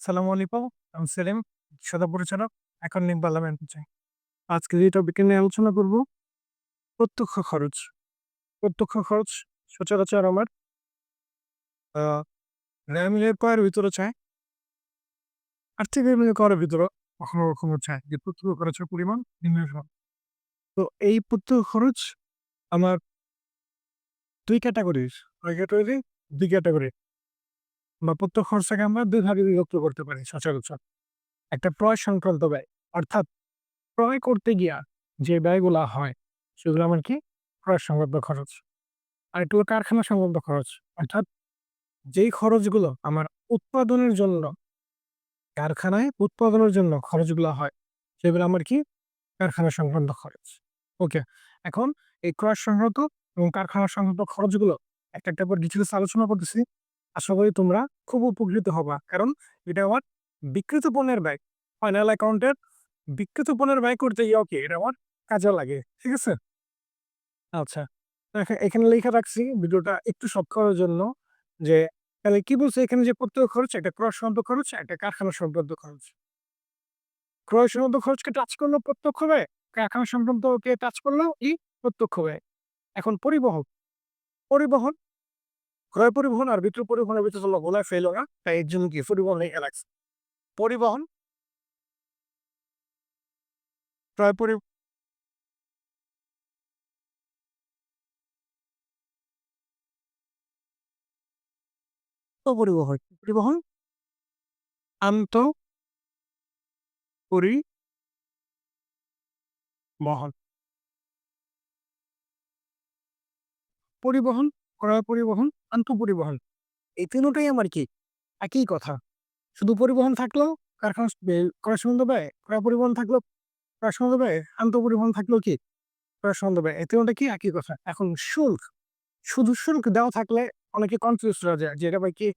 সালামু আলাইকুম, আমি সেলিম, সদা পরিচালক, এখন পার্লামেন্ট চাই আজকে যে টপিকে নিয়ে আলোচনা করব, প্রত্যক্ষ খরচ। প্রত্যক্ষ খরচ সচরাচর আমার র্যামিলের কয়ের ভিতরে চায় আর্থিক র্যামিলের কয়ের ভিতরে কখনো কখনো চায় যে প্রত্যক্ষ খরচের পরিমাণ হয় তো এই প্রত্যক্ষ খরচ আমার দুই ক্যাটাগরির ওই ক্যাটাগরি দুই ক্যাটাগরি বা প্রত্যক্ষ খরচাকে আমরা দুই ভাগে বিভক্ত করতে পারি, সচরাচর। একটা ক্রয় সংক্রান্ত ব্যয়, অর্থাৎ ক্রয় করতে গিয়া যে ব্যয়গুলা হয়, সেগুলো আমার কি? ক্রয় সংক্রান্ত খরচ। আর একটু কারখানা সংক্রান্ত খরচ, অর্থাৎ যেই খরচগুলো আমার উৎপাদনের জন্য, কারখানায় উৎপাদনের জন্য খরচগুলো হয়, সেগুলো আমার কি? কারখানা সংক্রান্ত খরচ। ওকে এখন এই ক্রয় সংক্রান্ত এবং কারখানা সংক্রান্ত খরচগুলো একটা একটা করে ডিটেলস আলোচনা করতেছি। আশা করি তোমরা খুব উপকৃত হবা। কারণ এটা আমার বিকৃত পণ্যের ব্যয় ফাইনাল অ্যাকাউন্টের বিকৃত পণ্যের ব্যয় করতে গিয়েও কি এটা আমার কাজে লাগে, ঠিক আছে? আচ্ছা এখানে লেখা রাখছি ভিডিওটা একটু শর্ট করার জন্য যে, তাহলে কি বলছে? এখানে যে প্রত্যক্ষ খরচ একটা ক্রয় সংক্রান্ত খরচ একটা কারখানা সংক্রান্ত খরচ। ক্রয় সংক্রান্ত খরচকে টাচ করল প্রত্যক্ষ ব্যয়, কারখানা সংক্রান্তকে টাচ করলেও এই প্রত্যক্ষ ব্যয়। এখন পরিবহন পরিবহন ক্রয় পরিবহন আর বিক্রয় পরিবহনের ভিতরে চলো গোলায় ফেল ওরা তাই এর জন্য কি পরিবহন লেখা রাখছে পরিবহন? ক্রয় পরি পরিবহন পরিবহন? আন্ত পরিবহন পরিবহন, ক্রয় পরিবহন? আন্ত পরিবহন। এই তিনটাই আমার কি? একই কথা। শুধু পরিবহন থাকলেও কারখানা বে- ক্রয় সম্বন্ধ ব্যয়, ক্রয় পরিবহন থাকলেও ক্রয় সম্বন্ধ ব্যয় আন্ত পরিবহন থাকলেও কি? ক্রয় সম্বন্ধ ব্যয়। এই তিনটা কি একই কথা? এখন শুল্ক। শুধু শুল্ক দেওয়া থাকলে অনেকে কনফিউজ হয়ে যায় যে এটা ভাই কি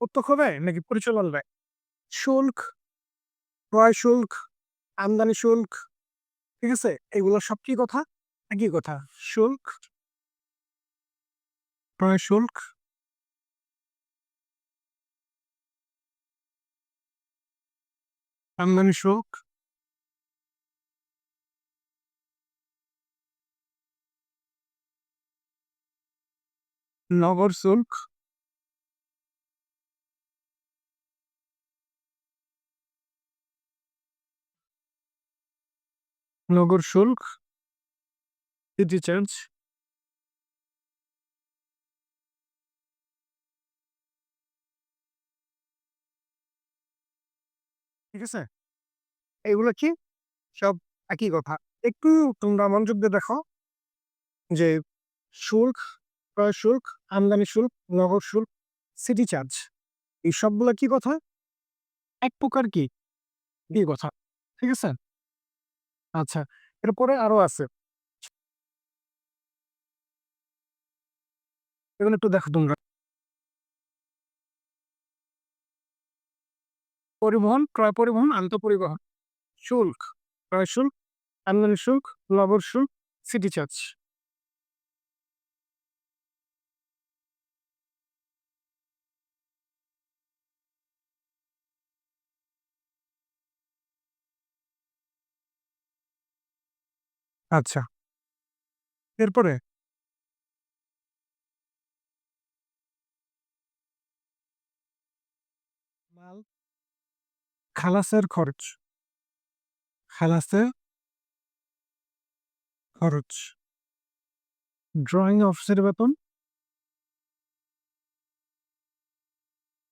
প্রত্যক্ষ ব্যয় নাকি পরিচালন ব্যয়? শুল্ক, ক্রয় শুল্ক, আমদানি শুল্ক, ঠিক আছে? এগুলো সব কি কথা? একই কথা। শুল্ক ক্রয় শুল্ক? আমদানি শুল্ক? নগর শুল্ক? নগর শুল্ক? সিটি চার্জ ঠিক আছে? এগুলো কি? সব একই কথা। একটু তোমরা মনোযোগ দিয়ে দেখো যে শুল্ক, ক্রয় শুল্ক, আমদানি শুল্ক নগর শুল্ক সিটি চার্জ এই সবগুলো কি কথা? এক প্রকার কি? দিয়ে কথা। ঠিক আছে? আচ্ছা এরপরে আরও আছে। এগুলো একটু দেখো তোমরা। পরিবহন, ক্রয় পরিবহন আন্ত পরিবহন শুল্ক, ক্রয় শুল্ক, আমদানি শুল্ক নগর শুল্ক সিটি চার্জ আচ্ছা। এরপরে খালাসের খরচ। খালাসের খরচ। ড্রয়িং অফিসের বেতন?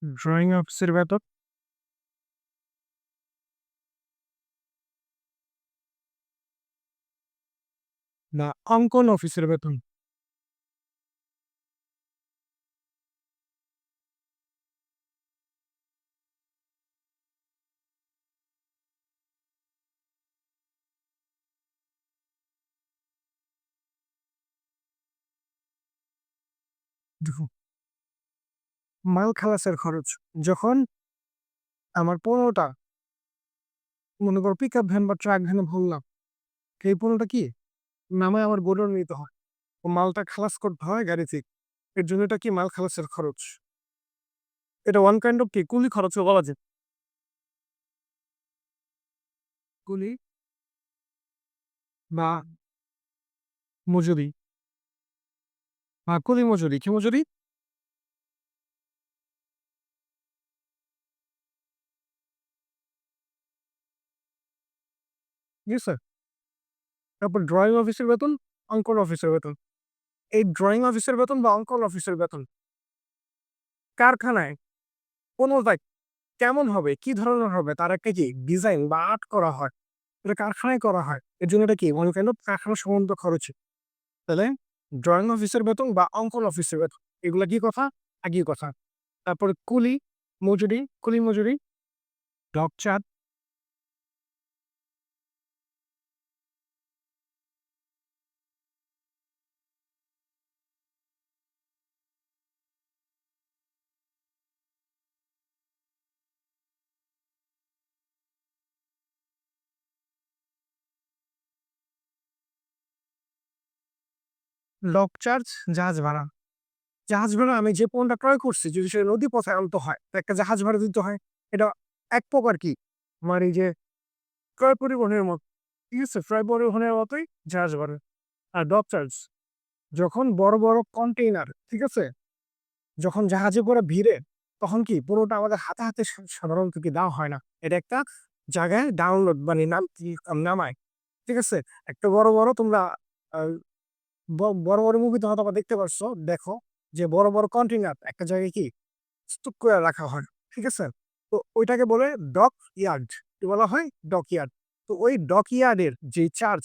ড্রয়িং অফিসের বেতন? না অঙ্কন অফিসের বেতন। মাল খালাসের খরচ। যখন আমার পনেরোটা মনে করো পিক আপ ভ্যান বা ট্রাক ভ্যানে ভরলাম, এই পনেরোটা কি? নামে আমার গোডাউন নিতে হয়। ও মালটা খালাস করতে হয় গাড়ি থেকে। এর জন্য এটা কি? মাল খালাসের খরচ। এটা ওয়ান কাইন্ড অফ কি? কুলি খরচও বলা যায়। কুলি বা মজুরি। বা কুলি মজুরি কি মজুরি স্যার তারপর ড্রয়িং অফিসের বেতন অঙ্কন অফিসের বেতন এই ড্রয়িং অফিসের বেতন বা অঙ্কন অফিসের বেতন কারখানায় কোনোটাই কেমন হবে? কি ধরনের হবে? তার একটা কি ডিজাইন বা আর্ট করা হয়? এটা কারখানায় করা হয়। এর জন্য এটা কি? মনে কেন কারখানা সম্বন্ধ খরচ। তাহলে ড্রয়িং অফিসের বেতন বা অঙ্কন অফিসের বেতন, এগুলো কি কথা? একই কথা। তারপরে কুলি মজুরি কুলি মজুরি ডক চার্জ জাহাজ ভাড়া। জাহাজ ভাড়া আমি যে পণ্যটা ক্রয় করছি, যদি সেটা নদী পথে আনতে হয়, তো একটা জাহাজ ভাড়া দিতে হয়। এটা এক প্রকার কি? আমার এই যে ক্রয় পরিবহনের মতো, ঠিক আছে? ক্রয় পরিবহনের মতোই জাহাজ ভাড়া আর ডক চার্জ যখন বড় বড় কন্টেইনার ঠিক আছে? যখন জাহাজে করে ভিড়ে, তখন কি? পুরোটা আমাদের হাতে হাতে সা- সাধারণত কি দেওয়া হয় না। এটা একটা জায়গায় ডাউনলোড মানে নাম নামায় ঠিক আছে? একটা বড় বড় তোমরা বড় বড় মুভি তো হয়তো দেখতে পারছ। দেখো যে বড় বড় কন্টেইনার একটা জায়গায় কি স্তূপ করে রাখা হয়, ঠিক আছে? তো ওইটাকে বলে ডক ইয়ার্ড কি বলা হয়? ডক ইয়ার্ড তো ওই ডক ইয়ার্ডের যে চার্জ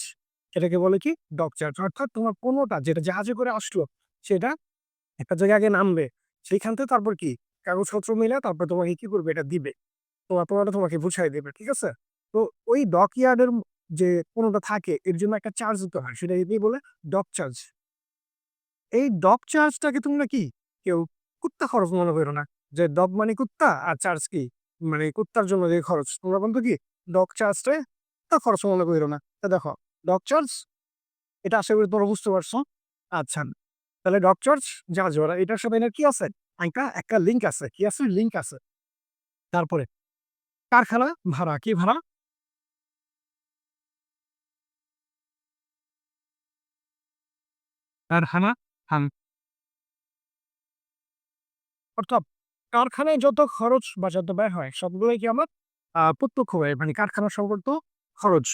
সেটাকে বলে কি? ডক চার্জ অর্থাৎ তোমার কোনোটা যেটা জাহাজে করে আসলো, সেটা একটা জায়গায় আগে নামবে। সেইখান থেকে তারপর কি? কাগজপত্র মিলে তারপর তোমাকে কি করবে? এটা দিবে। তোমার তোমারটা তোমাকে বুঝাই দেবে, ঠিক আছে? তো ওই ডক ইয়ার্ডের যে কোনোটা থাকে, এর জন্য একটা চার্জ দিতে হয়। সেটা কি বলে ডক চার্জ এই ডক চার্জটাকে তোমরা কি কেউ কুত্তা খরচ মনে করো না। যে ডগ মানে কুত্তা আর চার্জ কি? মানে কুত্তার জন্য যে খরচ। তোমরা বলতো কি ডগ চার্জটা খরচ মনে করো না। তা দেখো ডগ চার্জ এটা আশা করি তোমরা বুঝতে পারছ। আচ্ছা তাহলে ডগ চার্জ যা ভাড়া এটার সাথে এটার কি আছে? একটা একটা লিঙ্ক আছে। কি আছে? লিঙ্ক আছে। তারপরে, কারখানা ভাড়া, কি ভাড়া? কারখানা? হান অর্থাৎ কারখানায় যত খরচ বা যত ব্যয় হয়, সবগুলোই কি আমার প্রত্যক্ষ ব্যয় মানে কারখানা সম্পর্ক খরচ।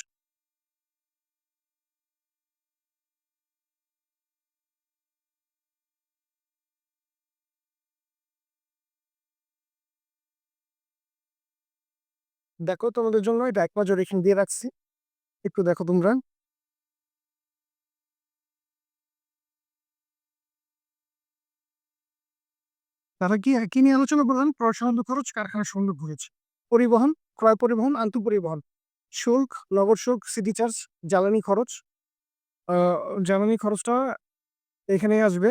দেখো তোমাদের জন্য এটা এক নজর এখানে দিয়ে রাখছি। একটু দেখো তোমরা। তারা কি কি নিয়ে আলোচনা করলেন প্রশাসন খরচ কারখানা সম্পর্ক খরচ পরিবহন, ক্রয় পরিবহন, আন্ত পরিবহন। শুল্ক নগর শুল্ক সিটি চার্জ জ্বালানি খরচ জ্বালানি খরচটা এখানে আসবে।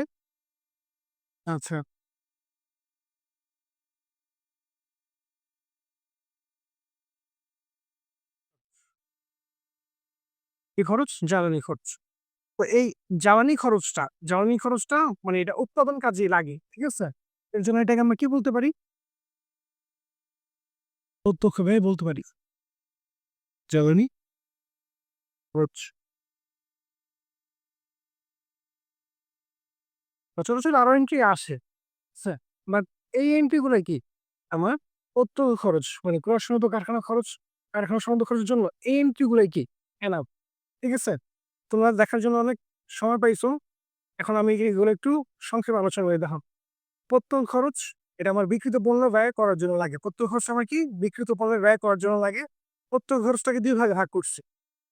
আচ্ছা। কি খরচ? জ্বালানি খরচ। তো এই জ্বালানি খরচটা জ্বালানি খরচটা মানে এটা উৎপাদন কাজে লাগে, ঠিক আছে? এর জন্য এটাকে আমরা কি বলতে পারি? প্রত্যক্ষ ব্যয় বলতে পারি। জ্বালানি খরচ আরও এন্ট্রি আসে। বাট এই এন্ট্রি গুলো কি? আমার প্রত্যক্ষ খরচ মানে ক্রয় সনদ কারখানা খরচ কারখানা সনদ খরচের জন্য এই এন্ট্রি গুলোই কি? এনাফ ঠিক আছে? তোমরা দেখার জন্য অনেক সময় পাইছো। এখন আমি এগুলো একটু সংক্ষেপে আলোচনা করে দেখো প্রত্যক্ষ খরচ, এটা আমার বিকৃত পণ্য ব্যয় করার জন্য লাগে। প্রত্যক্ষ খরচ আমার কি? বিকৃত পণ্যের ব্যয় করার জন্য লাগে। প্রত্যক্ষ খরচটাকে দুই ভাগে ভাগ করছে।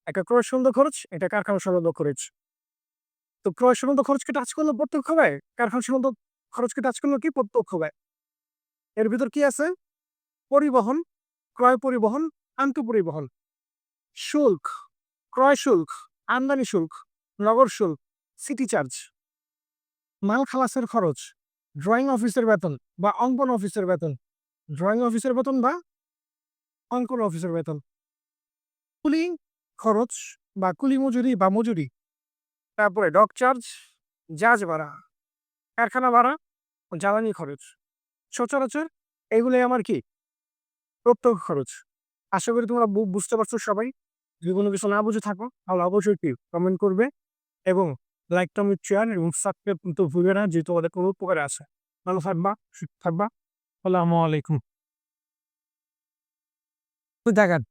একটা ক্রয় সনদ খরচ, এটা কারখানা সনদ খরচ। তো ক্রয় সনদ খরচকে টাচ করল প্রত্যক্ষ ব্যয়, কারখানা সনদ খরচকে টাচ করল কি? প্রত্যক্ষ ব্যয়। এর ভিতর কি আছে? পরিবহন, ক্রয় পরিবহন, আন্ত পরিবহন। শুল্ক, ক্রয় শুল্ক, আমদানি শুল্ক, নগর শুল্ক সিটি চার্জ মাল খালাসের খরচ ড্রয়িং অফিসের বেতন বা অঙ্কন অফিসের বেতন। ড্রয়িং অফিসের বেতন বা অঙ্কন অফিসের বেতন। কুলি খরচ বা কুলি মজুরি বা মজুরি। তারপরে ডক চার্জ জাজ ভাড়া, কারখানা ভাড়া, জ্বালানি খরচ। সচরাচর এগুলোই আমার কি? প্রত্যক্ষ খরচ। আশা করি তোমরা বুঝতে পারছ সবাই। যদি কোনো কিছু না বুঝে থাকো, তাহলে অবশ্যই কি? কমেন্ট করবে এবং লাইক আমি চেয়ার এবং সাবস্ক্রাইব কিন্তু ভুলবে না যেহেতু আমাদের কোনো উপকারে আছে ভালো থাকবা সুস্থ থাকবা আসসালামু আলাইকুম দেখেন